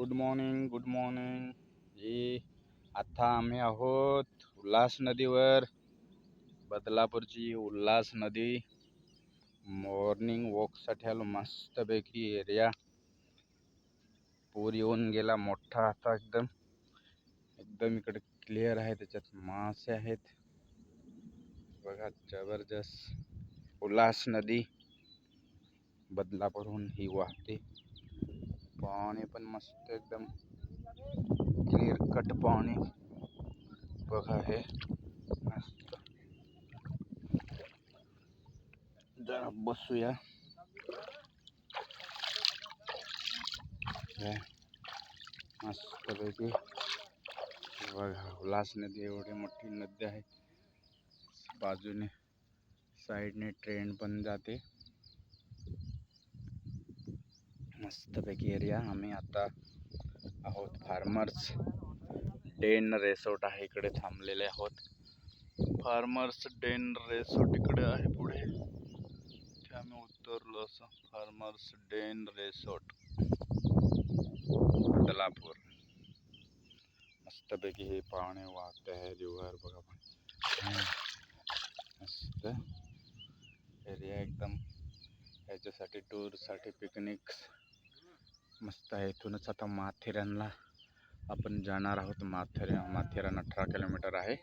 Good morning good morning जी आता आम्ही आहोत उल्हास नदीवर बदलापूरची उल्हास नदी. मॉर्निंग वॉकसाठी आलो मस्तपैकी एरिया पूर येऊन गेला मोठा आता एकदम. एकदम इकडे क्लिअर आहे त्याच्यात मासे आहेत. बघा जबरदस्त. उल्हास नदी. बदलापूरहून ही वाहते. पाणी पण मस्त एकदम क्लिअर कट पाणी बघा हे। मस्त। जरा बसूया मस्तपैकी बघा उल्हास नदी एवढी मोठी नदी आहे बाजूने साईडने ट्रेन पण जाते। मस्तपैकी एरिया. आम्ही आता आहोत फार्मर्स डेन रेसोर्ट आहे, इकडे थांबलेले आहोत. फार्मर्स डेन रेसोर्ट इकडे पुढे. इथे आम्ही उतरलो फार्मर्स डेन रेसोर्ट. बदलापूर मस्तपैकी हे पाहुणे वाहते बघा पण मस्त. एरिया एकदम ह्याच्यासाठी टूरसाठी पिकनिक मस्त आहे. इथूनच आता माथेरानला आपण जाणार आहोत. माथेरान माथेरान अठरा किलोमीटर आहे.